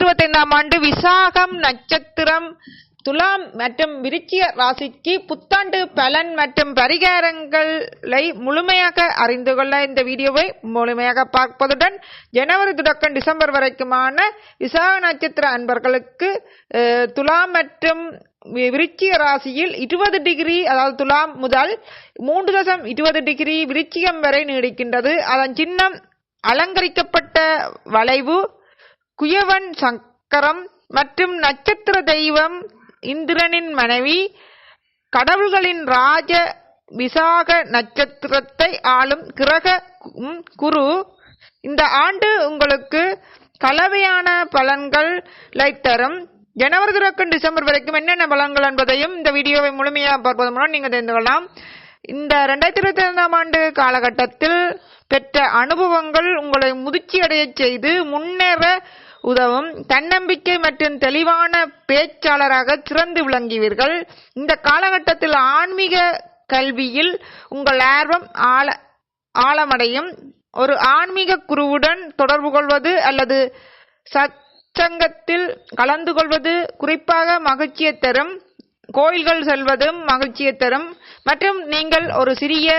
இருபத்தி ஐந்தாம் ஆண்டு விசாகம் நட்சத்திரம் துலாம் மற்றும் விருச்சிய ராசிக்கு புத்தாண்டு பலன் மற்றும் பரிகாரங்களை முழுமையாக அறிந்து கொள்ள இந்த வீடியோவை முழுமையாக பார்ப்பதுடன் ஜனவரி தொடக்கம் டிசம்பர் வரைக்குமான விசாக நட்சத்திர அன்பர்களுக்கு துலாம் மற்றும் விருச்சிய ராசியில் இருபது டிகிரி அதாவது துலாம் முதல் மூன்று தசம் இருபது டிகிரி விருச்சிகம் வரை நீடிக்கின்றது. அதன் சின்னம் அலங்கரிக்கப்பட்ட வளைவு குயவன் சக்கரம் மற்றும் நட்சத்திர தெய்வம் இந்திரனின் மனைவி கடவுள்களின் ராஜ விசாக நட்சத்திரத்தை ஆளும் கிரக குரு. இந்த ஆண்டு உங்களுக்கு கலவையான பலன்களை தரும். ஜனவரி தொடக்கம் டிசம்பர் வரைக்கும் என்னென்ன பலன்கள் என்பதையும் இந்த வீடியோவை முழுமையாக பார்ப்பதன் மூலம் நீங்கள் தெரிந்து கொள்ளலாம். இந்த ரெண்டாயிரத்தி இருபத்தி ஐந்தாம் ஆண்டு காலகட்டத்தில் பெற்ற அனுபவங்கள் உங்களை முதிர்ச்சியடையச் செய்து முன்னேற உதவும். தன்னம்பிக்கை மற்றும் தெளிவான பேச்சாளராக சிறந்து விளங்குவீர்கள். இந்த காலகட்டத்தில் ஆன்மீக கல்வியில் உங்கள் ஆர்வம் ஆழ ஆழமடையும். ஒரு ஆன்மீக குருவுடன் தொடர்பு கொள்வது அல்லது சச்சங்கத்தில் கலந்து கொள்வது குறிப்பாக மகிழ்ச்சியை தரும். கோயில்கள் செல்வதும் மகிழ்ச்சியை தரும். மற்றும் நீங்கள் ஒரு சிறிய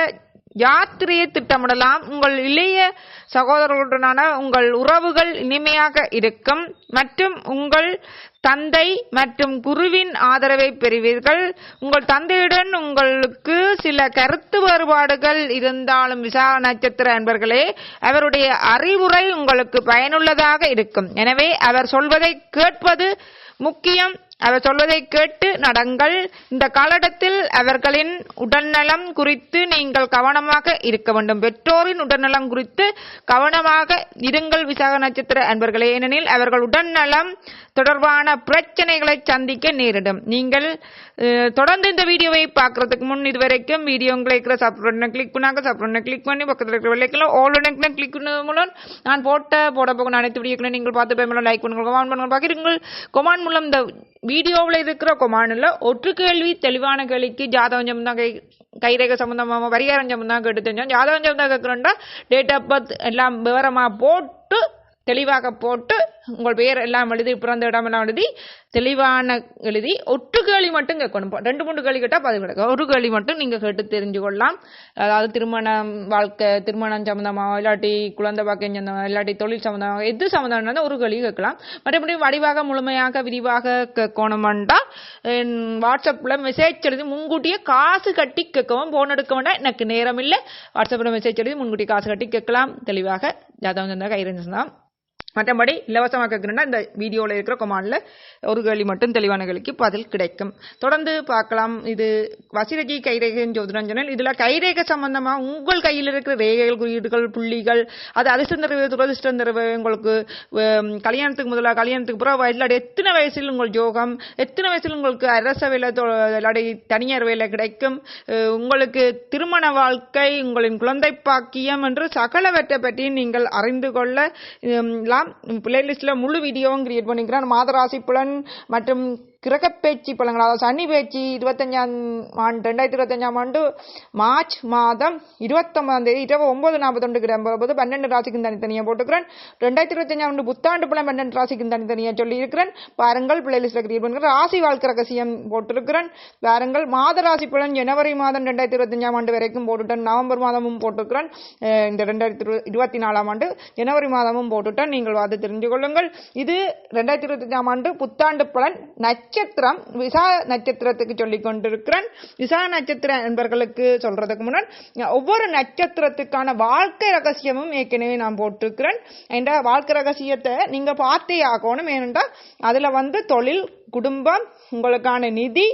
யாத்திரையை திட்டமிடலாம். உங்கள் இளைய சகோதரர்களுடனான உங்கள் உறவுகள் இனிமையாக இருக்கும். மற்றும் உங்கள் தந்தை மற்றும் குருவின் ஆதரவை பெறுவீர்கள். உங்கள் தந்தையுடன் உங்களுக்கு சில கருத்து வேறுபாடுகள் இருந்தாலும் விசா நட்சத்திர அன்பர்களே அவருடைய அறிவுரை உங்களுக்கு பயனுள்ளதாக இருக்கும். எனவே அவர் சொல்வதை கேட்பது முக்கியம். அவர் சொல்வதை கேட்டு நடங்கள். இந்த காலகட்டத்தில் அவர்களின் உடல்நலம் குறித்து நீங்கள் கவனமாக இருக்க வேண்டும். பெற்றோரின் உடல்நலம் குறித்து கவனமாக இருங்கள் விசாக நட்சத்திர அன்பர்களே. ஏனெனில் அவர்கள் உடல்நலம் தொடர்பான பிரச்சனைகளை சந்திக்க நேரிடும். நீங்கள் தொடர்ந்து இந்த வீடியோவை பார்க்கறதுக்கு முன் இதுவரைக்கும் வீடியோ உங்களை இருக்கிற சப்ஸ்கிரைப் கிளிக் பண்ணாங்க. சப்ஸ்கிரைப் கிளிக் பண்ணி பக்கத்தில் இருக்கிற வெள்ளைக்கில் ஆல் உடனே கிளிக் பண்ணது மூலம் நான் போட்ட போட போக அனைத்து வீடியோக்களை நீங்கள் பார்த்து பயமுள்ள லைக் பண்ணுங்கள். கமெண்ட் பண்ணுங்கள். பகிருங்கள். கொமான் மூலம் இந்த வீடியோவில் இருக்கிற கொமானில் ஒற்று கேள்வி தெளிவான கேள்விக்கு ஜாதகம் சம்பந்தம் கை கைரேகை சம்பந்தமாக பரிகாரம் சம்பந்தமாக கேட்டு தெரிஞ்சோம். ஜாதகம் சம்பந்தம் கேட்குறோம்டா டேட் ஆஃப் பர்த் எல்லாம் விவரமாக போட்டு தெளிவாக போட்டு உங்கள் பெயர் எல்லாம் எழுதி பிறந்த இடம் எல்லாம் எழுதி தெளிவான எழுதி ஒட்டு கேள்வி மட்டும் கேட்கணும். ரெண்டு மூணு கேள்வி கேட்டால் பதிவு கிடைக்கும். ஒரு கேள்வி மட்டும் நீங்கள் கேட்டு தெரிஞ்சு கொள்ளலாம். அதாவது திருமணம் வாழ்க்கை திருமணம் சம்மந்தமாக இல்லாட்டி குழந்தை பாக்கியம் சம்மந்தமாக இல்லாட்டி தொழில் சம்மந்தமாக எது சம்மந்தம் ஒரு கேள்வி கேட்கலாம். மற்றபடி வடிவாக முழுமையாக விரிவாக கேட்கணுமெண்டா வாட்ஸ்அப்பில் மெசேஜ் எழுதி முன்கூட்டியே காசு கட்டி கேட்கவும் ஃபோன் எடுக்க வேண்டாம். எனக்கு நேரம் இல்லை. வாட்ஸ்அப்பில் மெசேஜ் எழுதி முன்கூட்டி காசு கட்டி கேட்கலாம். தெளிவாக ஜாதகம் சந்தா கைரஞ்சு தான் மற்றபடி இலவசமாக கேட்கணுன்னா இந்த வீடியோவில் இருக்கிற கொமாண்டில் ஒரு கேள்வி மட்டும் தெளிவான கேள்விக்கு பதில் கிடைக்கும். தொடர்ந்து பார்க்கலாம். இது வசிரகி கைரேகை ஜோதிரஞ்சனல் இதில் கைரேகை சம்பந்தமாக உங்கள் கையில் இருக்கிற ரேகைகள் குறியீடுகள் புள்ளிகள் அது அதிர்ஷ்டம் தருவது துரதிர்ஷ்டம் தருவது உங்களுக்கு கல்யாணத்துக்கு முதல்ல கல்யாணத்துக்கு பிறகு இல்லாட்டி எத்தனை வயசில் உங்கள் யோகம் எத்தனை வயசில் உங்களுக்கு அரச வேலை தொ- தனியார் வேலை கிடைக்கும்? உங்களுக்கு திருமண வாழ்க்கை உங்களின் குழந்தை பாக்கியம் என்று சகலவற்றை பற்றி நீங்கள் அறிந்து கொள்ள பிளேலிஸ்ட்டில் முழு வீடியோவும் கிரியேட் பண்ணிக்கிறேன் மாதராசி புலன் மற்றும் கிரகப்பேச்சு பலன்கள் அதாவது சனி பேச்சு இருபத்தஞ்சாம் ஆண்டு ரெண்டாயிரத்தி இருபத்தஞ்சாம் ஆண்டு மார்ச் மாதம் இருபத்தொன்பதாம் தேதி இரவு ஒன்பது நாற்பத்தொண்டுக்கு இடம்பெறும்போது பன்னெண்டு ராசிக்கும் தனித்தனியாக போட்டுக்கிறேன். ரெண்டாயிரத்தி இருபத்தஞ்சாம் ஆண்டு புத்தாண்டு பலம் பன்னெண்டு ராசிக்கும் தனித்தனியாக சொல்லியிருக்கிறேன். பாருங்கள் பிளேலிஸ்ட்ல கிரியேட் பண்ணுற ராசி வாழ்க்கை ரகசியம் போட்டிருக்கிறேன். பாருங்கள் மாத ராசி பலன் ஜனவரி மாதம் ரெண்டாயிரத்தி இருபத்தஞ்சாம் ஆண்டு வரைக்கும் போட்டுட்டேன். நவம்பர் மாதமும் போட்டிருக்கிறேன். இந்த ரெண்டாயிரத்தி இரு- இருபத்தி நாலாம் ஆண்டு ஜனவரி மாதமும் போட்டுட்டேன். நீங்கள் பார்த்து தெரிந்து கொள்ளுங்கள். இது ரெண்டாயிரத்தி இருபத்தஞ்சாம் ஆண்டு புத்தாண்டு பலன் நட்சத்திரம் விசா நட்சத்திரத்துக்கு சொல்லிக் கொண்டிருக்கிறேன். விசா நட்சத்திர என்பர்களுக்கு சொல்றதுக்கு முன்னாடி ஒவ்வொரு நட்சத்திரத்துக்கான வாழ்க்கை ரகசியமும் ஏற்கனவே நான் போட்டிருக்கிறேன். என்ற வாழ்க்கை ரகசியத்தை நீங்க பார்த்தே ஆகணும். ஏனென்றால் அதுல வந்து தொழில் குடும்பம் உங்களுக்கான நிதி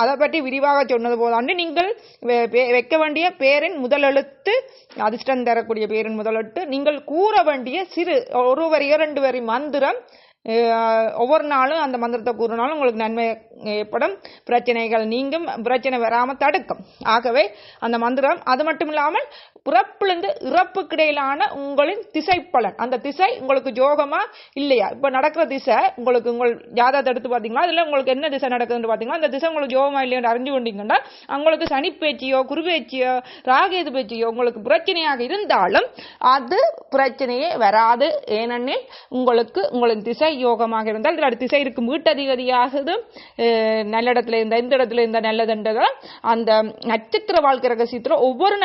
அதை பற்றி விரிவாக சொன்னது போதாண்டு நீங்கள் வெ- வைக்க வேண்டிய பேரின் முதலெழுத்து அதிர்ஷ்டம் தரக்கூடிய பேரின் முதலெழுத்து நீங்கள் கூற வேண்டிய சிறு ஒரு வரி இரண்டு வரி மந்திரம் ஒவ்வொரு நாளும் அந்த மந்திரத்தை கூறினாலும் உங்களுக்கு நன்மை ஏற்படும். பிரச்சனைகள் நீங்கும். பிரச்சனை வராமல் தடுக்கும். ஆகவே அந்த மந்திரம் அது மட்டும் இல்லாமல் பிறப்பிலிருந்து இறப்புக்கு இடையிலான உங்களின் திசை பலன் அந்த திசை உங்களுக்கு ஜோகமா இல்லையா? இப்ப நடக்கிற திசை உங்களுக்கு உங்கள் ஜாதகத்தை எடுத்து பாத்தீங்களா அதில் உங்களுக்கு என்ன திசை நடக்குதுன்னு பாத்தீங்களா அந்த திசை உங்களுக்கு ஜோகமா இல்லையான்னு அறிஞ்சு கொண்டீங்கன்னா உங்களுக்கு சனி பேச்சியோ குரு பேச்சியோ ராகேது பேச்சியோ உங்களுக்கு பிரச்சனையாக இருந்தாலும் அது பிரச்சனையே வராது. ஏனெனில் உங்களுக்கு உங்களின் திசை யோகமாக இருந்தால் இதில் திசை இருக்கும் வீட்டதிபதியாகுது. நல்ல இடத்துல இருந்தால் இந்த இடத்துல இருந்தால் நல்லதுன்றதா அந்த நட்சத்திர வாழ்க்கை ரகசியத்தில் ஒவ்வொரு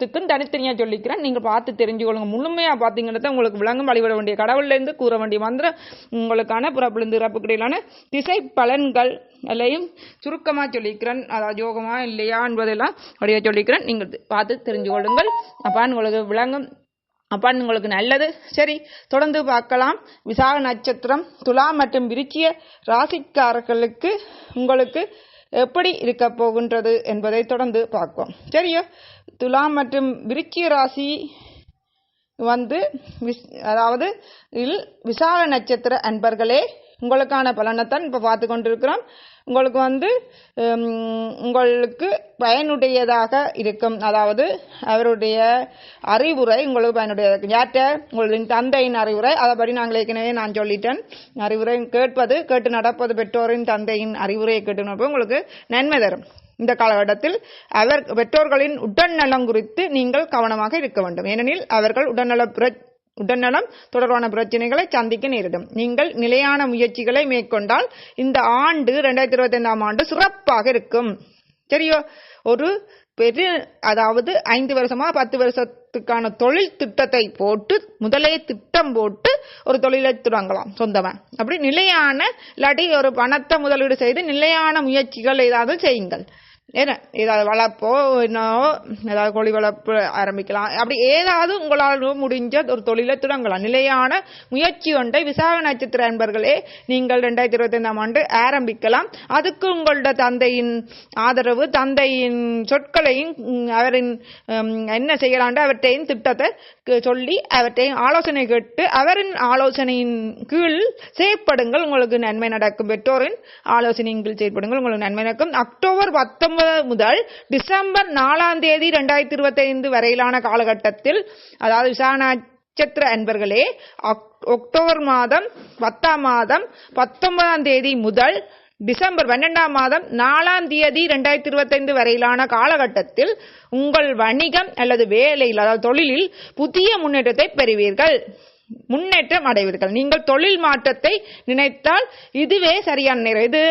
நட்சத்திரத்துக்கும் தனித்தனியா சொல்லிக்கிறேன். நீங்க பார்த்து தெரிஞ்சுக்கொள்ளுங்க. முழுமையா பாத்தீங்கன்னா தான் உங்களுக்கு விளங்கும் வழிபட வேண்டிய கடவுள்ல இருந்து கூற வேண்டிய மந்திரம் உங்களுக்கான புறப்பிலிருந்து இறப்புக்கு இடையிலான திசை பலன்கள் எல்லையும் சுருக்கமா சொல்லிக்கிறேன். அதாவது யோகமா இல்லையா என்பதெல்லாம் அப்படியே சொல்லிக்கிறேன். நீங்கள் பார்த்து தெரிஞ்சு கொள்ளுங்கள் அப்பா உங்களுக்கு விளங்கும். அப்பா உங்களுக்கு நல்லது. சரி தொடர்ந்து பார்க்கலாம். விசாக நட்சத்திரம் துலா மற்றும் விருச்சிய ராசிக்காரர்களுக்கு உங்களுக்கு எப்படி இருக்க போகின்றது என்பதை தொடர்ந்து பார்ப்போம். சரியா? துலாம் மற்றும் விருச்சிக ராசி வந்து விஸ் அதாவது இல் விசால நட்சத்திர அன்பர்களே உங்களுக்கான பலனைத்தான் இப்போ பார்த்து கொண்டிருக்கிறோம். உங்களுக்கு வந்து உங்களுக்கு பயனுடையதாக இருக்கும். அதாவது அவருடைய அறிவுரை உங்களுக்கு பயனுடையதாக இருக்கும். யார்கிட்ட? உங்களின் தந்தையின் அறிவுரை. அதைப்படி நாங்கள் ஏற்கனவே நான் சொல்லிட்டேன். அறிவுரை கேட்பது கேட்டு நடப்பது பெற்றோரின் தந்தையின் அறிவுரையை கேட்டு நடப்பது உங்களுக்கு நன்மை தரும். இந்த காலகட்டத்தில் அவர் பெற்றோர்களின் உடல்நலம் குறித்து நீங்கள் கவனமாக இருக்க வேண்டும். ஏனெனில் அவர்கள் உடல்நல பிர உடல்நலம் தொடர்பான பிரச்சனைகளை சந்திக்க நேரிடும். நீங்கள் நிலையான முயற்சிகளை மேற்கொண்டால் இந்த ஆண்டு ரெண்டாயிரத்தி இருபத்தி ஐந்தாம் ஆண்டு சிறப்பாக இருக்கும். சரியோ? ஒரு பெரிய அதாவது ஐந்து வருஷமா பத்து வருஷத்துக்கான தொழில் திட்டத்தை போட்டு முதலே திட்டம் போட்டு ஒரு தொழிலை தொடங்கலாம் சொந்தமாக அப்படி நிலையான இல்லாட்டி ஒரு பணத்தை முதலீடு செய்து நிலையான முயற்சிகள் ஏதாவது செய்யுங்கள். என்ன ஏதாவது வளர்ப்போ என்னவோ ஏதாவது கோழி வளர்ப்பு ஆரம்பிக்கலாம். அப்படி ஏதாவது உங்களால் முடிஞ்ச ஒரு தொழிலை தொடங்கலாம். நிலையான முயற்சி ஒன்றை விசாக நட்சத்திர அன்பர்களே நீங்கள் ரெண்டாயிரத்தி இருபத்தி ஐந்தாம் ஆண்டு ஆரம்பிக்கலாம். அதுக்கு உங்களோட தந்தையின் ஆதரவு தந்தையின் சொற்களையும் அவரின் என்ன செய்யலாண்டு அவற்றையும் திட்டத்தை சொல்லி அவற்றையும் ஆலோசனை கேட்டு அவரின் ஆலோசனையின் கீழ் செயற்படுங்கள். உங்களுக்கு நன்மை நடக்கும். பெற்றோரின் ஆலோசனையின் கீழ் செயற்படுங்கள். உங்களுக்கு நன்மை நடக்கும். அக்டோபர் பத்தொன்பது முதல் டிசம்பர் நாலாம் தேதி ரெண்டாயிரத்தி இருபத்தி ஐந்து வரையிலான காலகட்டத்தில் அதாவது விசாரணை நட்சத்திர அன்பர்களே அக்- அக்டோபர் மாதம் பத்தாம் மாதம் பத்தொன்பதாம் தேதி முதல் டிசம்பர் பன்னெண்டாம் மாதம் நாலாம் தேதி ரெண்டாயிரத்தி இருபத்தைந்து வரையிலான காலகட்டத்தில் உங்கள் வணிகம் அல்லது வேலையில் அதாவது தொழிலில் புதிய முன்னேற்றத்தை பெறுவீர்கள். முன்னேற்றம் அடைவீர்கள். நீங்கள் தொழில் மாற்றத்தை நினைத்தால் இதுவே சரியான நேரம். இது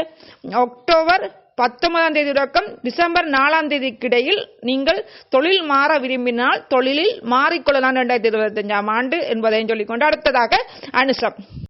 அக்டோபர் பத்தொன்பதாம் தேதி தொடக்கம் டிசம்பர் நாலாம் தேதிக்கிடையில் நீங்கள் தொழில் மாற விரும்பினால் தொழிலில் மாறிக்கொள்ளலாம் ரெண்டாயிரத்தி இருபத்தஞ்சாம் ஆண்டு என்பதையும் சொல்லிக்கொண்டு அடுத்ததாக அனுசம்.